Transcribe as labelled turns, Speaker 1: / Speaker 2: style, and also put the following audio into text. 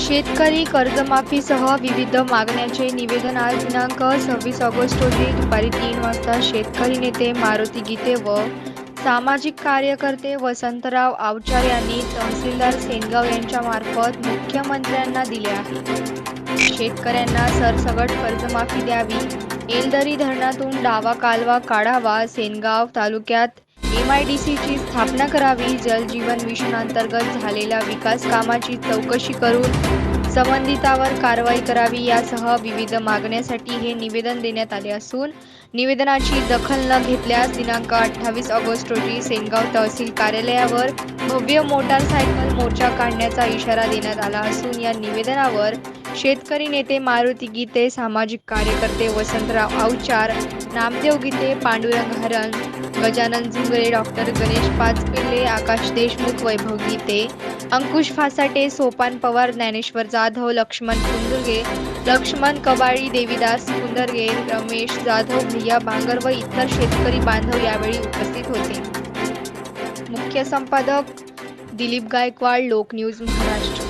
Speaker 1: शेतकरी कर्जमाफीसह विविध मागण्यांचे निवेदन आज दिनांक सव्वीस ऑगस्ट रोजी दुपारी तीन वाजता शेतकरी नेते मारुती गीते व सामाजिक कार्यकर्ते वसंतराव आवचार यांनी तहसीलदार सेनगाव यांच्या मार्फत मुख्यमंत्र्यांना दिले आहे. शेतकऱ्यांना सरसगट कर्जमाफी द्यावी एलदरी धरणातून डावा कालवा काढावा सेनगाव तालुक्यात एम आय डी सीची स्थापना करावी. जल जीवन मिशन अंतर्गत झालेल्या विकास कामाची चौकशी करून संबंधितावर कारवाई करावी. यासह विविध मागण्यासाठी हे निवेदन देण्यात आले असून निवेदनाची दखल न घेतल्यास दिनांक अठ्ठावीस ऑगस्ट रोजी सेनगाव तहसील कार्यालयावर भव्य मोटारसायकल मोर्चा काढण्याचा इशारा देण्यात आला असून या निवेदनावर शेतकरी नेते मारुती गीते सामाजिक कार्यकर्ते वसंतराव आवचार नामदेव गीते पांडुरंग हरण गजानन झुंगरे डॉक्टर गणेश पाचपिल्ले आकाश देशमुख वैभव गीते अंकुश फासाटे सोपान पवार ज्ञानेश्वर जाधव लक्ष्मण कुंदुर्गे लक्ष्मण कबाळी देवीदास कुंदरगे रमेश जाधव भैया बांगर व इतर शेतकरी बांधव यावेळी उपस्थित होते. मुख्य संपादक दिलीप गायकवाड लोक न्यूज महाराष्ट्र.